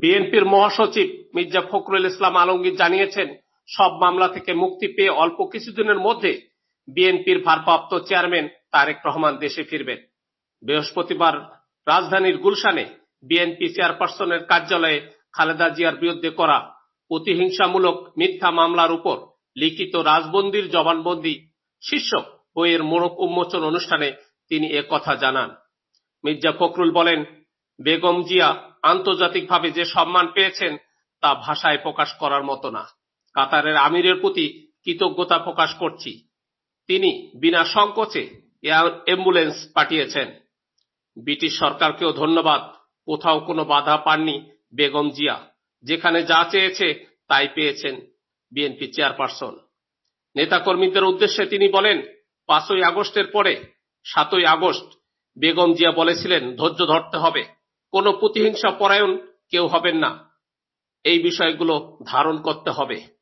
বিএনপির মহাসচিব মির্জা ফখরুল ইসলাম আলমগীর জানিয়েছেন, সব মামলা থেকে মুক্তি পেয়ে অল্প কিছুদিনের মধ্যে বিএনপির ভারপ্রাপ্ত চেয়ারম্যান তারেক রহমান দেশে ফিরবেন। বৃহস্পতিবার রাজধানীর গুলশানে বিএনপি চেয়ারপারসনের কার্যালয়ে খালেদা জিয়ার বিরুদ্ধে করা প্রতিহিংসামূলক মিথ্যা মামলার উপর লিখিত রাজবন্দির জবানবন্দি শীর্ষক বইয়ের মোড়ক উন্মোচন অনুষ্ঠানে তিনি কথা জানান। মির্জা ফখরুল বলেন বেগম জিয়া আন্তর্জাতিকভাবে যে সম্মান পেয়েছেন, তা ভাষায় প্রকাশ করার মতো না। কাতারের আমিরের প্রতি কৃতজ্ঞতা প্রকাশ করছি। তিনি বিনা সংকোচে এয়ার অ্যাম্বুলেন্স পাঠিয়েছেন। ব্রিটিশ সরকারকেও ধন্যবাদ। কোথাও কোনো বাধা পাননি বেগম জিয়া। যেখানে যা চেয়েছে, তাই পেয়েছেন বিএনপি চেয়ারপারসন। নেতাকর্মীদের উদ্দেশ্যে তিনি বলেন, পাঁচই আগস্টের পরে, সাতই আগস্ট, বেগম জিয়া বলেছিলেন, ধৈর্য ধরতে হবে। কোনো প্রতিহিংসা পরায়ণ কেউ হবেন না। এই বিষয়গুলো ধারণ করতে হবে।